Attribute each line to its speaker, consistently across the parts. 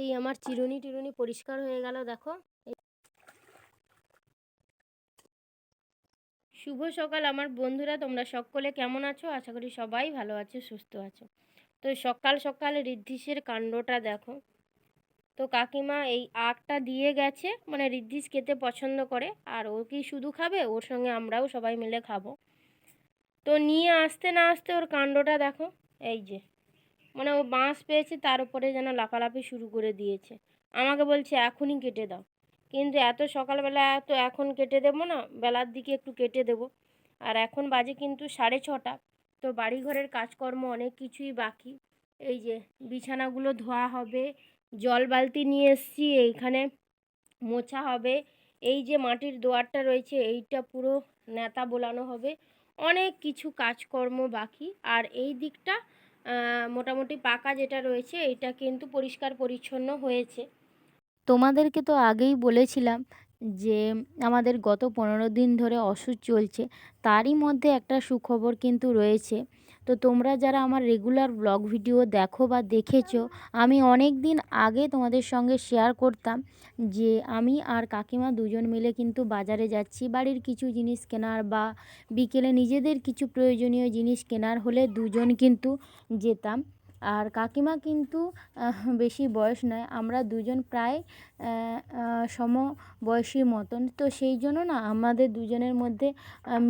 Speaker 1: এই আমার চিরুনি টিরুনি পরিষ্কার হয়ে গেল, দেখো। শুভ সকাল আমার বন্ধুরা, তোমরা সকলে কেমন আছো? আশা করি সবাই ভালো আছো, সুস্থ আছো। তো সকাল সকাল ঋদ্ধিসের কাণ্ডটা দেখো। তো কাকিমা এই আখটা দিয়ে গেছে মানে ঋদ্ধিস খেতে পছন্দ করে, আর ও কি শুধু খাবে? ওর সঙ্গে আমরাও সবাই মিলে খাব। তো নিয়ে আসতে না আসতে ওর কাণ্ডটা দেখো। এই যে। মানে ও বাঁশ পেয়েছে, তার উপরে যেন লাফালাফি শুরু করে দিয়েছে। আমাকে বলছে, এখনই কেটে দাও। কিন্তু এত সকালবেলা তো এখন কেটে দেবো না, বেলার দিকে একটু কেটে দেবো। আর এখন বাজে কিন্তু সাড়ে ছটা, তো বাড়িঘরের কাজকর্ম অনেক কিছুই বাকি। এই যে বিছানাগুলো ধোয়া হবে, জল বালতি নিয়ে এসছি, এইখানে মোছা হবে। এই যে মাটির দোয়ারটা রয়েছে, এইটা পুরো নেতা বোলানো হবে। অনেক কিছু কাজকর্ম বাকি। আর এই দিকটা মোটামুটি পাকা যেটা রয়েছে, এটা কিন্তু পরিষ্কার পরিচ্ছন্ন হয়েছে। তোমাদেরকে তো আগেই বলেছিলাম যে আমাদের গত পনেরো দিন ধরে অসুখ চলছে, তারই মধ্যে একটা সুখবর কিন্তু রয়েছে। তো তোমরা যারা আমার রেগুলার ব্লগ ভিডিও দেখো বা দেখেছ, আমি অনেক দিন আগে তোমাদের সঙ্গে শেয়ার করতাম যে আমি আর কাকিমা দুজন মিলে কিন্তু বাজারে যাচ্ছি। বাড়ির কিছু জিনিস কেনার বা বিকেলে নিজেদের কিছু প্রয়োজনীয় জিনিস কেনার হলে দুজন কিন্তু যেতাম। আর কাকিমা কিন্তু বেশি বয়স নয়, আমরা দুজন প্রায় সম সমবয়সী মতন। তো সেই জন্য না আমাদের দুজনের মধ্যে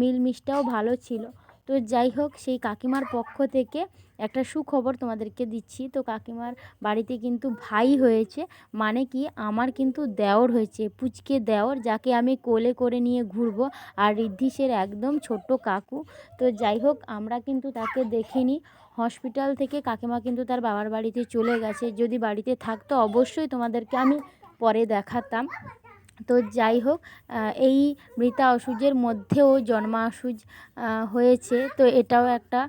Speaker 1: মিলমিশটাও ভালো ছিল। তো যাই হোক, সেই কাকিমার পক্ষ থেকে একটা সুখবর তোমাদেরকে দিচ্ছি। তো কাকিমার বাড়িতে কিন্তু ভাই হয়েছে মানে কি আমার কিন্তু দেওর হয়েছে, পুচকে দেওর, যাকে আমি কোলে করে নিয়ে ঘুরবো আর ঋদ্ধিসের একদম ছোট্ট কাকু। তো যাই হোক, আমরা কিন্তু তাকে দেখিনি। হসপিটাল থেকে কাকিমা কিন্তু তার বাবার বাড়িতে চলে গেছে। যদি বাড়িতে থাকতো, অবশ্যই তোমাদেরকে আমি পরে দেখাতাম। তো যাই হোক এই মৃতা অসুজের মধ্যেও জন্মাসুজ হয়েছে। তো এটাও একটা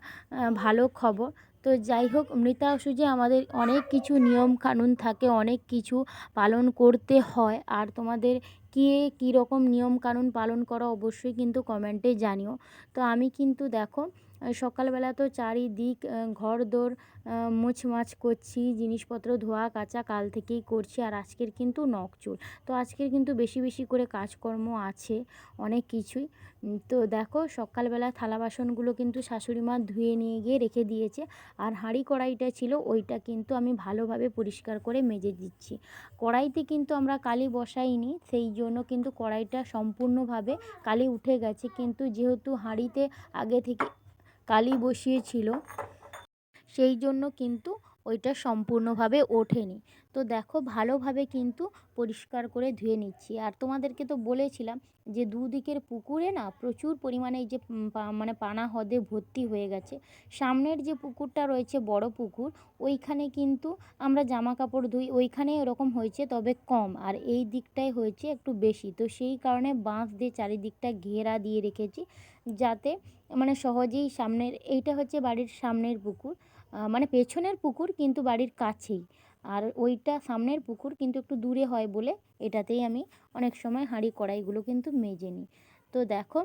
Speaker 1: ভালো খবর। তো যাই হোক, মৃতা অসুজে আমাদের অনেক কিছু নিয়ম কানুন থাকে, অনেক কিছু পালন করতে হয়। আর তোমাদের কে কী রকম নিয়ম কানুন পালন করো অবশ্যই কিন্তু কমেন্টে জানিও। তো আমি কিন্তু দেখো সকালবেলা তো চারিদিক ঘর দোর মুছমাছ করছি, জিনিসপত্র ধোয়া কাচা কাল থেকেই করছি, আর আজকের কিন্তু নখচুল তো আজকের কিন্তু বেশি বেশি করে কাজকর্ম আছে অনেক কিছুই। তো দেখো, সকালবেলা থালা বাসনগুলো কিন্তু শাশুড়ি মা ধুয়ে নিয়ে গিয়ে রেখে দিয়েছে, আর হাঁড়ি কড়াইটা ছিল, ওইটা কিন্তু আমি ভালোভাবে পরিষ্কার করে মেজে দিচ্ছি। কড়াইতে কিন্তু আমরা কালি বসাইনি, সেই জন্য কিন্তু কড়াইটা সম্পূর্ণভাবে কালি উঠে গেছে, কিন্তু যেহেতু হাঁড়িতে আগে থেকে কালি বসিয়েছিল সেই জন্য কিন্তু ওইটা সম্পূর্ণভাবে ওঠেনি। তো দেখো ভালোভাবে কিন্তু পরিষ্কার করে ধুয়ে নিচ্ছি। আর তোমাদেরকে তো বলেছিলাম যে দুদিকের পুকুরে না প্রচুর পরিমাণে এই যে মানে পানা হ্রদে ভর্তি হয়ে গেছে। সামনের যে পুকুরটা রয়েছে, বড় পুকুর, ওইখানে কিন্তু আমরা জামা কাপড় ধুই। ওইখানে এরকম হয়েছে, তবে কম। আর এই দিকটাই হয়েছে একটু বেশি। তো সেই কারণে বাঁশ দিয়ে চারিদিকটা ঘেরা দিয়ে রেখেছি, যাতে মানে সহজেই সামনের, এইটা হচ্ছে বাড়ির সামনের পুকুর। মানে পেছনের পুকুর কিন্তু বাড়ির কাছেই। আর ওইটা সামনের পুকুর কিন্তু একটু দূরে হয় বলে এটাতেই আমি অনেক সময় হাঁড়ি কড়াইগুলো কিন্তু মেজে নিই। তো দেখো,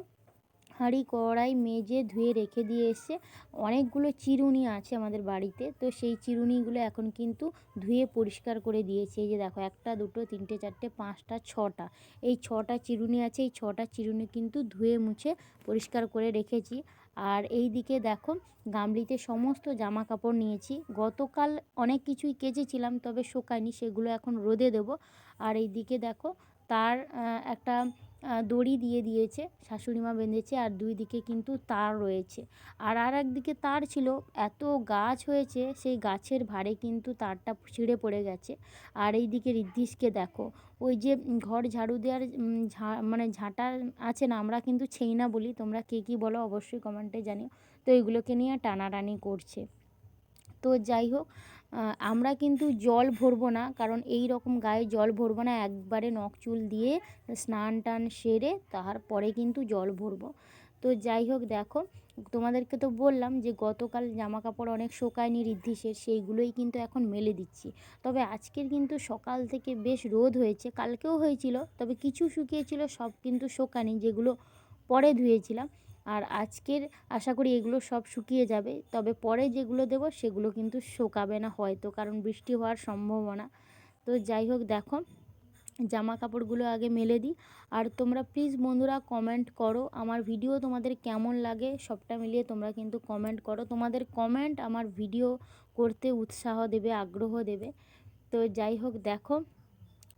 Speaker 1: হাঁড়ি কড়াই মেজে ধুয়ে রেখে দিয়ে এসে অনেকগুলো চিরুনি আছে আমাদের বাড়িতে। তো সেই চিরুনিগুলো এখন কিন্তু ধুয়ে পরিষ্কার করে দিয়েছে। যে দেখো, একটা, দুটো, তিনটে, চারটে, পাঁচটা, ছটা। এই ছটা চিরুনি আছে, এই ছটা চিরুনি কিন্তু ধুয়ে মুছে পরিষ্কার করে রেখেছি। আর এই দিকে দেখো, গামলিতে সমস্ত জামা কাপড় নিয়েছি। গতকাল অনেক কিছুই কেচেছিলাম, তবে শুকায়নি, সেগুলো এখন রোদে দেবো। আর এই দিকে দেখো, তার একটা দড়ি দিয়ে দিয়েছে, শাশুড়ি মা বেঁধেছে আর দুই দিকে কিন্তু তার রয়েছে। আর আর একদিকে তার ছিল, এত গাছ হয়েছে, সেই গাছের ভারে কিন্তু তারটা ছিঁড়ে পড়ে গেছে। আর এই দিকে ঋদ্ধিসকে দেখো, ওই যে ঘর ঝাড়ু দেওয়ার ঝা মানে ঝাঁটা আছে না, আমরা কিন্তু ছেই না বলি, তোমরা কে কী বলো অবশ্যই কমেন্টে জানিও। তো এগুলোকে নিয়ে টানাটানি করছে। তো যাই হোক আমরা কিন্তু জল ভরবো না, কারণ এই রকম গায়ে জল ভরবো না, একবারে নখ চুল দিয়ে স্নান টান সেরে তারপরে কিন্তু জল ভরবো। তো যাই হোক, দেখো, তোমাদেরকে তো বললাম যে গতকাল জামা কাপড় অনেক শোকায়নি ঋদ্ধিসের সেইগুলোই কিন্তু এখন মেলে দিচ্ছি। তবে আজকের কিন্তু সকাল থেকে বেশ রোদ হয়েছে, কালকেও হয়েছিল, তবে কিছু শুকিয়েছিল, সব কিন্তু শোকায়নি, যেগুলো পরে ধুয়েছিলাম। আর আজকের আশা করি এগুলো সব শুকিয়ে যাবে। তবে পরে যেগুলো দেবো সেগুলো কিন্তু শোকাবে না হয়তো, কারণ বৃষ্টি হওয়ার সম্ভাবনা। তো যাই হোক, দেখো জামা কাপড়গুলো আগে মেলে দিই। আর তোমরা প্লিজ বন্ধুরা কমেন্ট করো আমার ভিডিও তোমাদের কেমন লাগে, সবটা মিলিয়ে তোমরা কিন্তু কমেন্ট করো। তোমাদের কমেন্ট আমার ভিডিও করতে উৎসাহ দেবে, আগ্রহ দেবে। তো যাই হোক, দেখো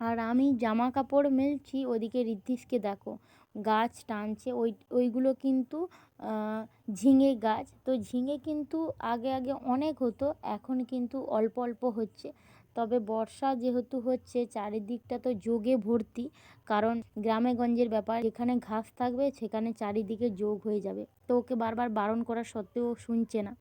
Speaker 1: আর আমি জামা কাপড় মেলছি, ওদিকে ঋদ্ধিসকে দেখো। গাছ টানছে, ওই, ওইগুলো কিন্তু ঝিঙে গাছ। তো ঝিঙে কিন্তু আগে আগে অনেক হতো, এখন কিন্তু অল্প অল্প হচ্ছে। তবে বর্ষা যেহেতু হচ্ছে, চারিদিকটা তো যোগে ভর্তি। কারণ গ্রামে গঞ্জের ব্যাপার, যেখানে ঘাস থাকবে, সেখানে চারিদিকে যোগ হয়ে যাবে। তো ওকে বারবার বারণ করা সত্ত্বেও শুনছে না।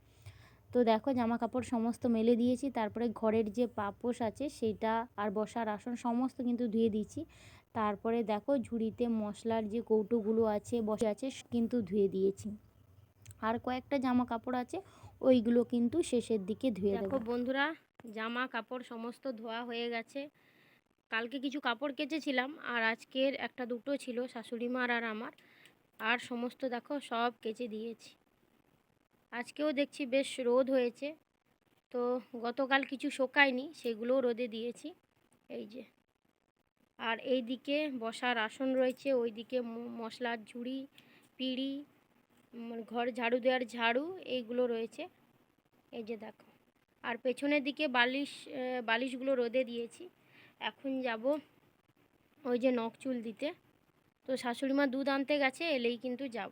Speaker 1: তো দেখো জামা কাপড় সমস্ত মেলে দিয়েছি তারপরে ঘরের যে পাপোশ আছে সেইটা আর বসার আসন সমস্ত কিন্তু ধুয়ে দিয়েছি। তারপরে দেখো ঝুড়িতে মশলার যে কৌটোগুলো আছে বসে আছে কিন্তু ধুয়ে দিয়েছি। আর কয়েকটা জামা কাপড় আছে ওইগুলো কিন্তু শেষের দিকে ধুয়ে
Speaker 2: দেখো
Speaker 1: দেবো।
Speaker 2: বন্ধুরা জামা কাপড় সমস্ত ধোয়া হয়ে গেছে। কালকে কিছু কাপড় কেচেছিলাম আর আজকের একটা দুটো ছিল শাশুড়ি মার আর আমার। আর সমস্ত দেখো সব কেচে দিয়েছি। আজকেও দেখছি বেশ রোদ হয়েছে। তো গতকাল কিছু শোকায়নি, সেগুলোও রোদে দিয়েছি। এই যে। আর এই দিকে বসার আসন রয়েছে ওই দিকে মশলার ঝুড়ি, পিঁড়ি ঘর ঝাড়ু দেওয়ার ঝাড়ু, এইগুলো রয়েছে। এই যে দেখো। আর পেছনের দিকে বালিশ বালিশগুলো রোদে দিয়েছি। এখন যাব ওই যে নখ চুল দিতে। তো শাশুড়ি মা দুধ আনতে গেছে, এলেই কিন্তু যাব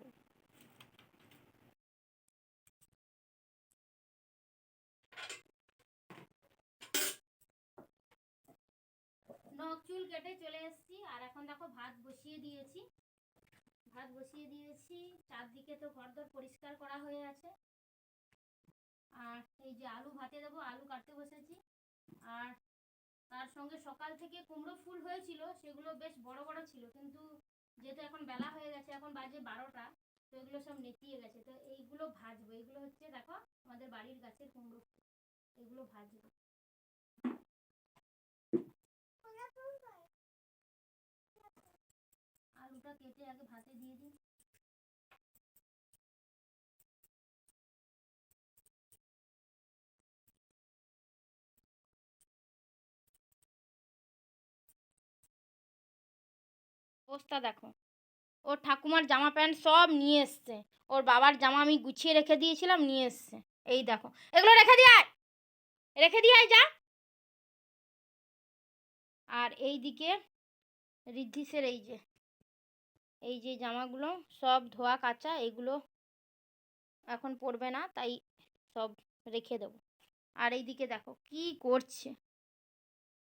Speaker 2: নখ চুল কেটে চলে এসেছি। আর এখন দেখো ভাত বসিয়ে দিয়েছি। ভাত বসিয়ে দিয়েছি। চারদিকে তো ঘরদোর পরিষ্কার করা হয়ে আছে। আর এই যে আলু ভাতে দেবো, আলু কাটতে বসেছি। আর তার সঙ্গে সকাল থেকে কুমড়ো ফুল হয়েছিল, সেগুলো বেশ বড় বড় ছিল। কিন্তু যেহেতু এখন বেলা হয়ে গেছে, এখন বাজে বারোটা, তো এগুলো সব নেতিয়ে গেছে। তো এইগুলো ভাজবো। এগুলো হচ্ছে দেখো আমাদের বাড়ির গাছের কুমড়ো এগুলো ভাজবো। কেটে আগে ভাতে দিয়ে দিই অবস্থা দেখো। ওর ঠাকুমার জামা প্যান্ট সব নিয়ে এসছে। ওর বাবার জামা আমি গুছিয়ে রেখে দিয়েছিলাম, নিয়ে এসছে। এই দেখো। এগুলো রেখে দিয়ে আয়! রেখে দিয়ে আয়, যা! আর এই দিকে ঋদ্ধিসের এই যে এই যে জামাগুলো সব ধোয়া কাচা, এগুলো এখন পরবে না, তাই সব রেখে দেবো। আর এইদিকে দেখো কি করছে।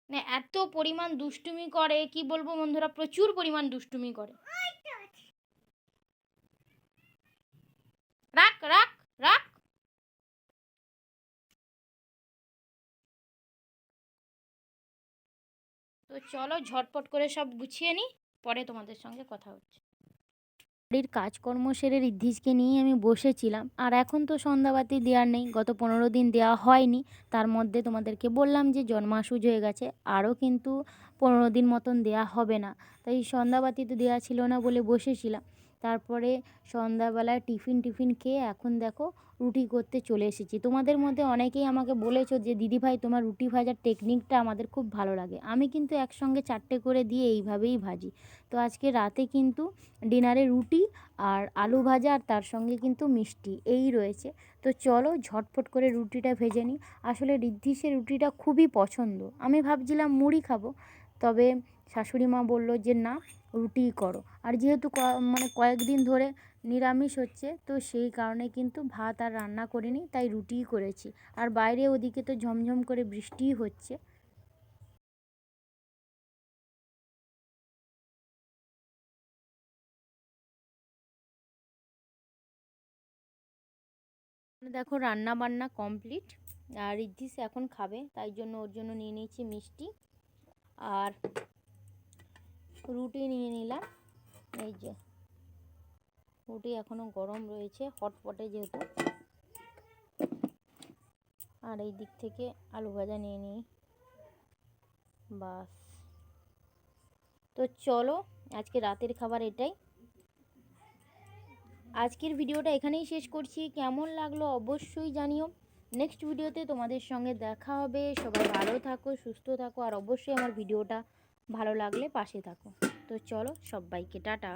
Speaker 2: মানে এত পরিমাণ দুষ্টুমি করে, কি বলব বন্ধুরা, প্রচুর পরিমাণ দুষ্টুমি করে। রাখ রাখ রাখ। তো চলো ঝটপট করে সব গুছিয়ে নিই পরে তোমাদের সঙ্গে কথা হচ্ছে।
Speaker 1: বাড়ির কাজকর্ম সেরে ঋদ্ধিজকে নিয়ে আমি বসেছিলাম। আর এখন তো সন্ধ্যাবাতি দেওয়ার নেই, গত পনেরো দিন দেওয়া হয়নি। তার মধ্যে তোমাদেরকে বললাম যে জন্মাসুজ হয়ে গেছে, আরও কিন্তু পনেরো দিন মতন দেওয়া হবে না। তাই সন্ধ্যাবাতি তো দেওয়া ছিল না বলে বসেছিলাম। তারপরে সন্ধ্যাবেলায় টিফিন টিফিন খেয়ে এখন দেখো রুটি করতে চলে এসেছি। তোমাদের মধ্যে অনেকেই আমাকে বলেছ যে দিদিভাই তোমার রুটি ভাজার টেকনিকটা আমাদের খুব ভালো লাগে। আমি কিন্তু একসঙ্গে চারটে করে দিয়ে এইভাবেই ভাজি। তো আজকে রাতে কিন্তু ডিনারে রুটি আর আলু ভাজা আর তার সঙ্গে কিন্তু মিষ্টি, এই রয়েছে। তো চলো ঝটপট করে রুটিটা ভেজে নিই। আসলে ঋদ্ধিসের রুটিটা খুবই পছন্দ। আমি ভাবছিলাম মুড়ি খাব, তবে শাশুড়ি মা বলল যে, না রুটিই করো। আর যেহেতু মানে কয়েকদিন ধরে নিরামিষ হচ্ছে, তো সেই কারণে কিন্তু ভাত আর রান্না করিনি, তাই রুটিই করেছি। আর বাইরে ওদিকে তো ঝমঝম করে বৃষ্টিই হচ্ছে। দেখো রান্না বান্না কমপ্লিট, আর ঋদ্ধিস এখন খাবে, তাই জন্য ওর জন্য নিয়ে নিয়েছি মিষ্টি। আর রুটি নিয়ে নিলাম। এই যে, রুটি এখনও গরম রয়েছে, হটপটে যেহেতু। আর এই দিক থেকে আলু ভাজা নিয়ে নিই। বাস। তো চলো, আজকে রাতের খাবার এটাই। আজকের ভিডিওটা এখানেই শেষ করছি। কেমন লাগল অবশ্যই জানিও। নেক্সট ভিডিওতে তোমাদের সঙ্গে দেখা হবে। সবাই ভালো থাকো, সুস্থ থাকো, আর অবশ্যই আমার ভিডিওটা ভালো লাগলে পাশে থাকো। তো চলো সবাইকে টাটা।